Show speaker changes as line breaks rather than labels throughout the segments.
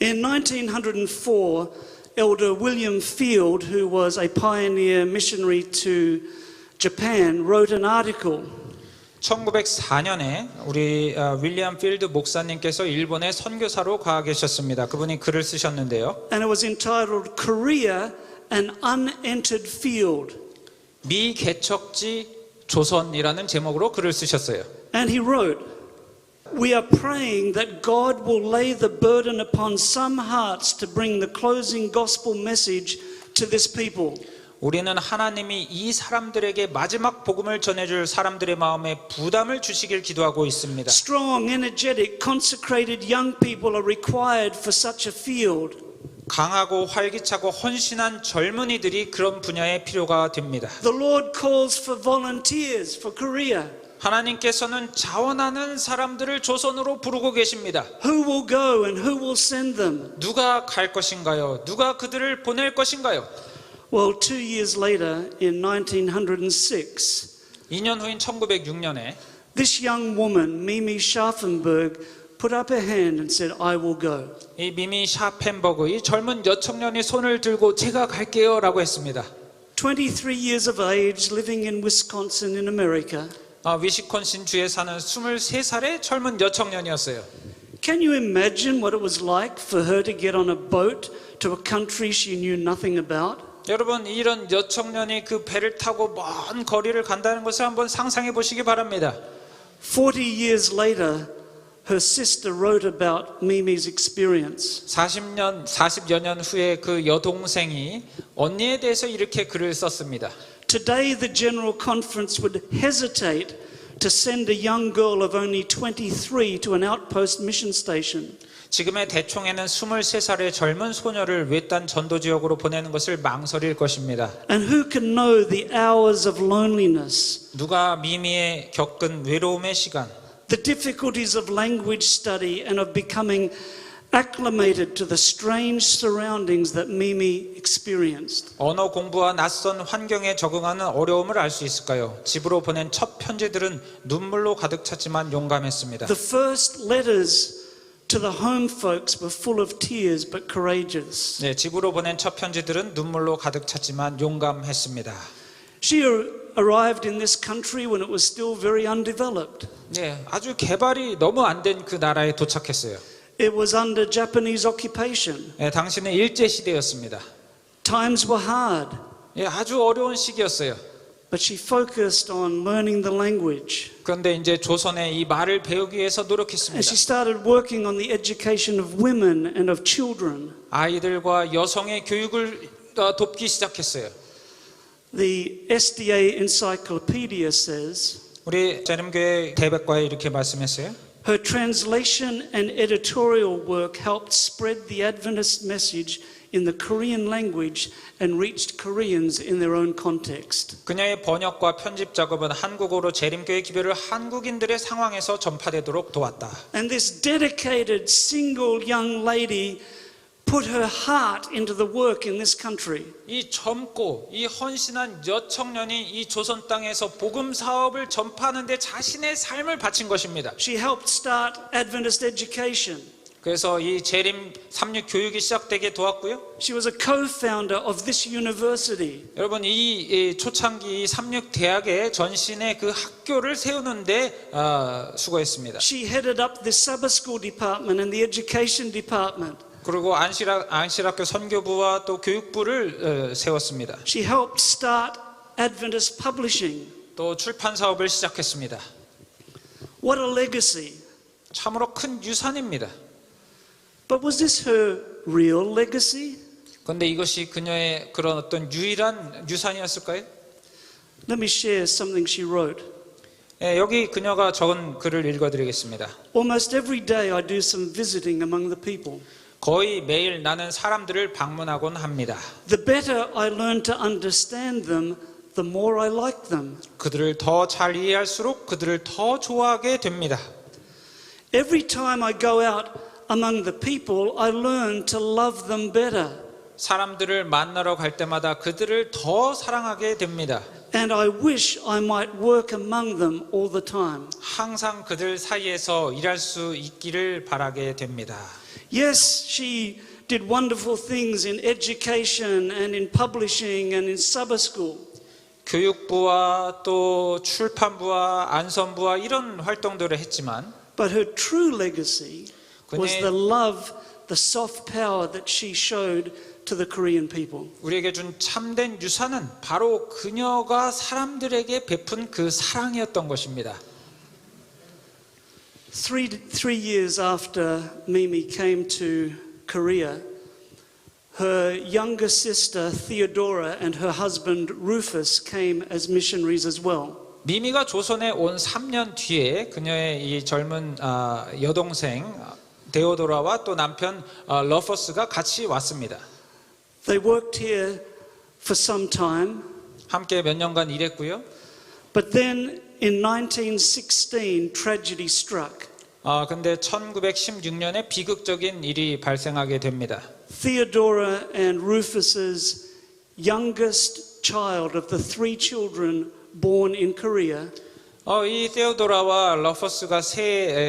In 1904, Elder William Field, who was a pioneer missionary to Japan, wrote an article
1904년에 우리 어, 윌리엄 필드 목사님께서 일본에 선교사로 가 계셨습니다. 그분이 글을 쓰셨는데요.
and it was entitled Korea, an Unentered Field.
미개척지 조선이라는 제목으로 글을 쓰셨어요.
And he wrote, We are praying that God will lay the burden upon some hearts to bring the closing gospel message to this people.
우리는 하나님이 이 사람들에게 마지막 복음을 전해줄 사람들의 마음에 부담을 주시길 기도하고 있습니다.
Strong, energetic, consecrated young people are required for such a field.
강하고 활기차고 헌신한 젊은이들이 그런 분야에 필요가 됩니다.
The Lord calls for volunteers for Korea.
하나님께서는 자원하는 사람들을 조선으로 부르고 계십니다.
Who will go and who will send them?
누가 갈 것인가요? 누가 그들을 보낼 것인가요?
Well, two years later, in 1906,
2년 후인 1906년에
this young woman, Mimi Scharfenberg, put up her hand and said, I will go.
이 미미 샤펜버그 이 젊은 여청년이 손을 들고 제가 갈게요라고 했습니다.
23 years of age, living in Wisconsin in America.
아, 위시콘신 주에 사는 23살의 젊은 여청년이었어요.
Can you imagine what it was like for her to get on a boat to a country she knew nothing about?
여러분 이런 여청년이 그 배를 타고 먼 거리를 간다는 것을 한번 상상해 보시기 바랍니다.
40 years later, her sister wrote about Mimi's experience.
40년 40여 년 후에 그 여동생이 언니에 대해서 이렇게 글을 썼습니다.
Today, the General Conference would hesitate to send a young girl of only 23 to an outpost mission station.
지금의 대총회는 23살의 젊은 소녀를 외딴 전도 지역으로 보내는 것을 망설일 것입니다.
And who can know the hours of loneliness,
누가 미미에 겪은 외로움의 시간,
the difficulties of language study, and of becoming acclimated to the strange surroundings that Mimi experienced?
언어 공부와 낯선 환경에 적응하는 어려움을 알 수 있을까요? 집으로 보낸 첫 편지들은 눈물로 가득 찼지만 용감했습니다.
The first letters to the home folks were full of tears but courageous.
네, 집으로 보낸 첫 편지들은 눈물로 가득 찼지만 용감했습니다.
She ar- arrived in this country when it was still very undeveloped.
네, 아주 개발이 너무 안 된 그 나라에 도착했어요.
It was under Japanese occupation.
네, 당신은 일제 시대였습니다.
Times were hard,
예, 아주 어려운 시기였어요.
but she focused on learning the language.
그런데 이제 조선의 이 말을 배우기 위해서
And
노력했습니다.
she started working on the education of women and of children.
아이들과 여성의 교육을 어, 돕기 시작했어요.
The SDA Encyclopedia says
우리 재림교회 대백과에 이렇게 말씀했어요.
her translation and editorial work helped spread the Adventist message in the Korean language and reached Koreans in their own context.
그녀의 번역과 편집 작업은 한국어로 재림교회 기별을 한국인들의 상황에서 전파되도록 도왔다.
And this dedicated single young lady put her heart into the work in this country.
이 젊고 이 헌신한 여청년이 이 조선 땅에서 복음 사업을 전파하는데 자신의 삶을 바친 것입니다.
She helped start Adventist education.
그래서 이 재림 삼육 교육이 시작되게 도왔고요.
She was a co founder of this university.
여러분 이, 이 초창기 이 삼육 대학의 전신의 그 학교를 세우는데 아, 수고했습니다.
She headed up the Sabbath school department and the education department.
그리고 안실학, 안실학교 선교부와 또 교육부를 어, 세웠습니다.
She helped start Adventist publishing.
또 출판 사업을 시작했습니다.
What a legacy.
참으로 큰 유산입니다.
But was this her real legacy?
그런데 이것이 그녀의 그런 어떤 유일한 유산이었을까요?
Let me share something she wrote.
예, 여기 그녀가 적은 글을 읽어드리겠습니다.
Almost every day I do some visiting among the people.
거의 매일 나는 사람들을 방문하곤 합니다.
The better I learn to understand them, the more I like them.
그들을 더 잘 이해할수록 그들을 더 좋아하게 됩니다.
Every time I go out among the people, I learn to love them better.
사람들을 만나러 갈 때마다 그들을 더 사랑하게 됩니다.
And I wish I might work among them all the time.
항상 그들 사이에서 일할 수 있기를 바라게 됩니다.
Yes, she did wonderful things in education and in publishing and in summer school.
교육부와 또 출판부와 안선부와 이런 활동들을 했지만
But her true legacy was the love, the soft power that she showed to the Korean people.
우리에게 준 참된 유산은 바로 그녀가 사람들에게 베푼 그 사랑이었던 것입니다.
Three, three years after Mimi came to Korea, her younger sister Theodora and her husband Rufus came as missionaries as well.
미미가 조선에 온 3년 뒤에 그녀의 이 젊은 아, 여동생 데오도라와 또 남편 아, 러퍼스가 같이 왔습니다.
They worked here for some time,
함께 몇 년간 일했고요.
but then in 1916, tragedy struck.
아, 근데 1916년에 비극적인 일이 발생하게 됩니다.
Theodora and Rufus's youngest child of the three children born in Korea
어, 이 테오도라와 러퍼스가 세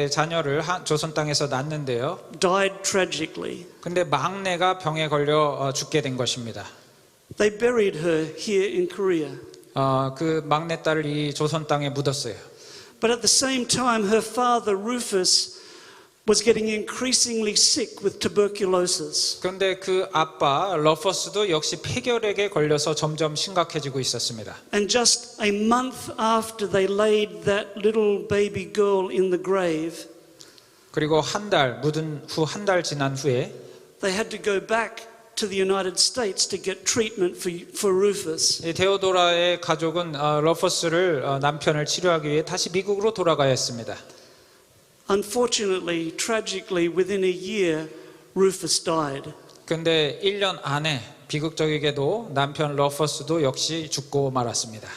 에, 자녀를 한- 조선 땅에서 낳는데요.
died tragically.
근데 막내가 병에 걸려 어, 죽게 된 것입니다.
They buried her here in Korea.
어, 그 막내 딸을 이 조선 땅에 묻었어요.
But at the same time, her father, Rufus, was getting increasingly sick with tuberculosis.
그런데 그 아빠 러퍼스도 역시 폐결핵에 걸려서 점점 심각해지고 있었습니다.
And just a month after they laid that little baby girl in the grave,
그리고 한 달 묻은 후 한 달 지난 후에
they had to go back to the United States to get treatment for, for Rufus.
이 데오도라의 가족은 어, 러퍼스를 어, 남편을 치료하기 위해 다시 미국으로 돌아가야 했습니다.
Unfortunately, tragically, within a year, Rufus died.
근데 1년 안에 비극적이게도 남편 러퍼스도 역시 죽고 말았습니다.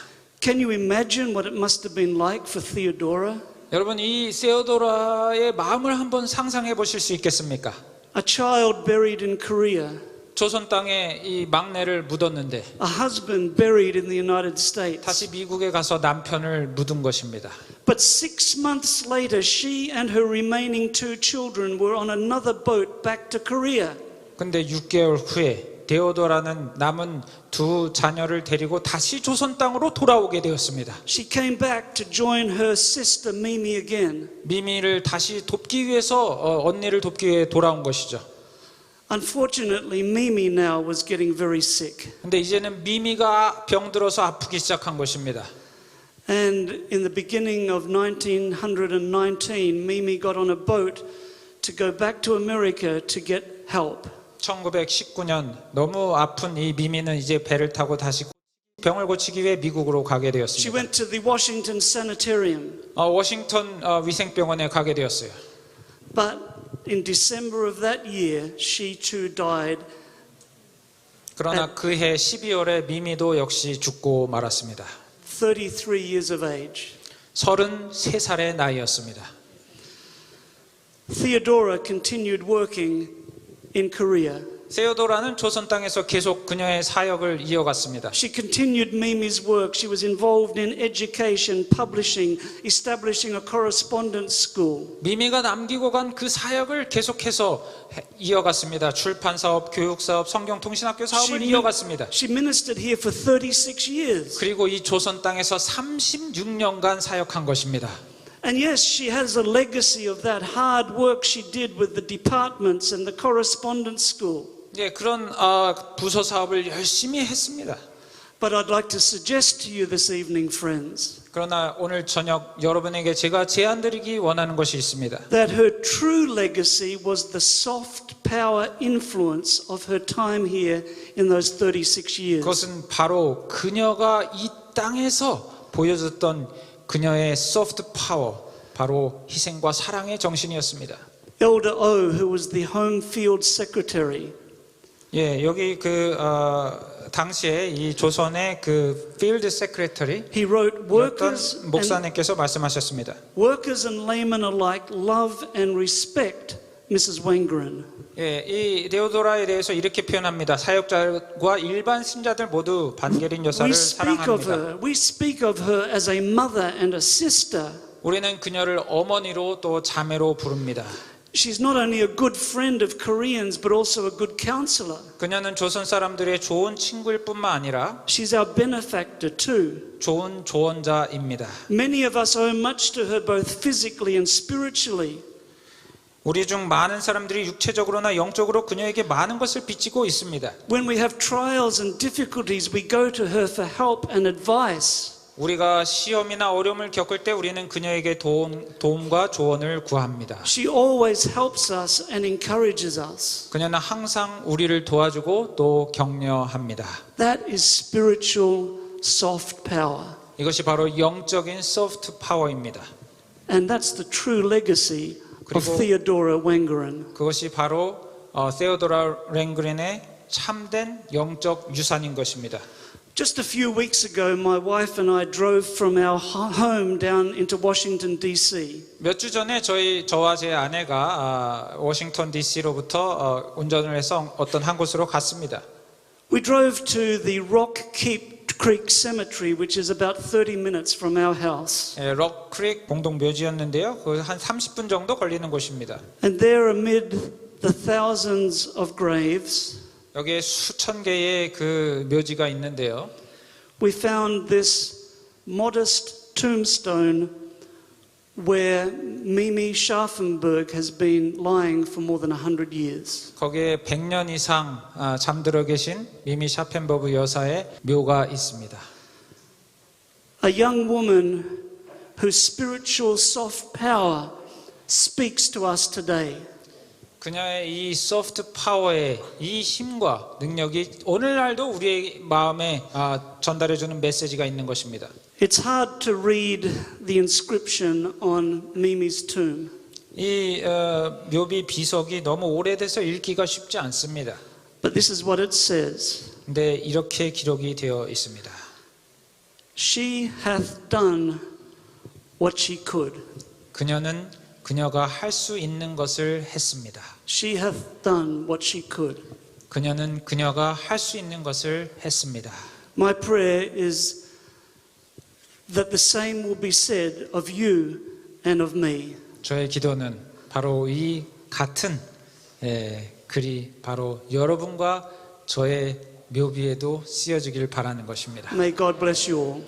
Can you imagine what it must have been like for Theodora?
여러분 이 세오도라의 마음을 한번 상상해 보실 수 있겠습니까?
A child buried in Korea,
조선 땅에 이 막내를 묻었는데
a husband buried in the United States.
다시 미국에 가서 남편을 묻은 것입니다.
But six months later, she and her remaining two children were on another boat back to Korea.
근데 6개월 후에 데오도라는 남은 두 자녀를 데리고 다시 조선 땅으로 돌아오게 되었습니다.
She came back to join her sister Mimi again.
미미를 다시 돕기 위해서 어, 언니를 돕기 위해 돌아온 것이죠.
Unfortunately, Mimi now was getting very sick.
근데 이제는 미미가 병들어서 아프기 시작한 것입니다.
And in the beginning of 1919, Mimi got on a boat to go back to America to get help.
1919년 너무 아픈 이 미미는 이제 배를 타고 다시 병을 고치기 위해 미국으로 가게
She
되었습니다.
went to the Washington Sanitarium.
어, 워싱턴 어, 위생병원에 가게 되었어요.
But in December of that year, she too died.
그러나 그해 12월에 미미도 역시 죽고 말았습니다.
33 years of age.
33살의 나이였습니다.
Theodora continued working in Korea.
세오도라는 조선 땅에서 계속 그녀의 사역을 이어갔습니다.
She continued Mimi's work. She was involved in education, publishing, establishing a correspondence school.
미미가 남기고 간 그 사역을 계속해서 해- 이어갔습니다. 출판 사업, 교육 사업, 성경 통신학교 사업을
She,
이어갔습니다.
she ministered here for 36 years.
그리고 이 조선 땅에서 36년간 사역한 것입니다.
And yes, she has a legacy of that hard work she did with the departments and the correspondence school.
예, 그런 아, 부서 사업을 열심히 했습니다.
But I'd like to suggest to you this evening, friends,
그러나 오늘 저녁 여러분에게 제가 제안드리기 원하는 것이 있습니다.
that her true legacy was the soft power influence of her time here in those 36 years.
그것은 바로 그녀가 이 땅에서 보여줬던 그녀의 소프트 파워, 바로 희생과 사랑의 정신이었습니다.
Elder O, who was the home field secretary,
예, 여기 그 어, 당시에 이 조선의 그 필드 세크레터리
he wrote, Workers
어떤
and,
목사님께서 말씀하셨습니다.
workers and laymen alike love and respect Mrs. Wengren.
예, 이 데오도라에 대해서 이렇게 표현합니다. 사역자와 일반 신자들 모두 반게린 여사를
We speak of
사랑합니다.
her. We speak of her as a mother and a sister.
우리는 그녀를 어머니로 또 자매로 부릅니다.
She's not only a good friend of Koreans, but also a good counselor.
그녀는 조선 사람들의 좋은 친구일 뿐만 아니라
She's our benefactor too.
좋은 조언자입니다.
Many of us owe much to her both physically and spiritually.
우리 중 많은 사람들이 육체적으로나 영적으로 그녀에게 많은 것을 빚지고 있습니다.
When we have trials and difficulties, we go to her for help and advice.
우리가 시험이나 어려움을 겪을 때 우리는 그녀에게 도움, 도움과 조언을 구합니다.
She always helps us and encourages us.
그녀는 항상 우리를 도와주고 또 격려합니다.
That is spiritual soft power.
이것이 바로 영적인 소프트 파워입니다.
And that's the true legacy of Theodora Wangerin.
그것이 바로 어, 세오도라 랭그린의 참된 영적 유산인 것입니다.
Just a few weeks ago, my wife and I drove from our ho- home down into Washington, D.C.
몇 주 전에 저희 저와 제 아내가 아, 워싱턴 D.C.로부터 어, 운전을 해서 어떤 한 곳으로 갔습니다.
We drove to the Rock Keep Creek Cemetery, which is about 30 minutes from our house.
예, 럭크릭 공동 묘지였는데요. 그 한 30분 정도 걸리는 곳입니다.
And there, amid the thousands of graves,
여기에 수천 개의 그 묘지가 있는데요.
we found this modest tombstone where Mimi Scharfenberg has been lying for more than 100 years.
거기에 100년 이상 아, 잠들어 계신 미미 샤펜버그 여사의 묘가 있습니다.
A young woman whose spiritual soft power speaks to us today.
그녀의 이 소프트 파워의 이 힘과 능력이 오늘날도 우리의 마음에 아, 전달해주는 메시지가 있는 것입니다.
It's hard to read the inscription on Mimi's tomb.
이 어, 묘비 비석이 너무 오래돼서 읽기가 쉽지 않습니다.
But this is what it says
근데 이렇게 기록이 되어 있습니다.
She hath done what she could.
그녀는 그녀가 할 수 있는 것을 했습니다.
She hath done what she could.
그녀는 그녀가 할 수 있는 것을 했습니다.
My prayer is that the same will be said of you and of me.
저의 기도는 바로 이 같은 예, 글이 바로 여러분과 저의 묘비에도 쓰여지길 바라는 것입니다.
May God bless you all.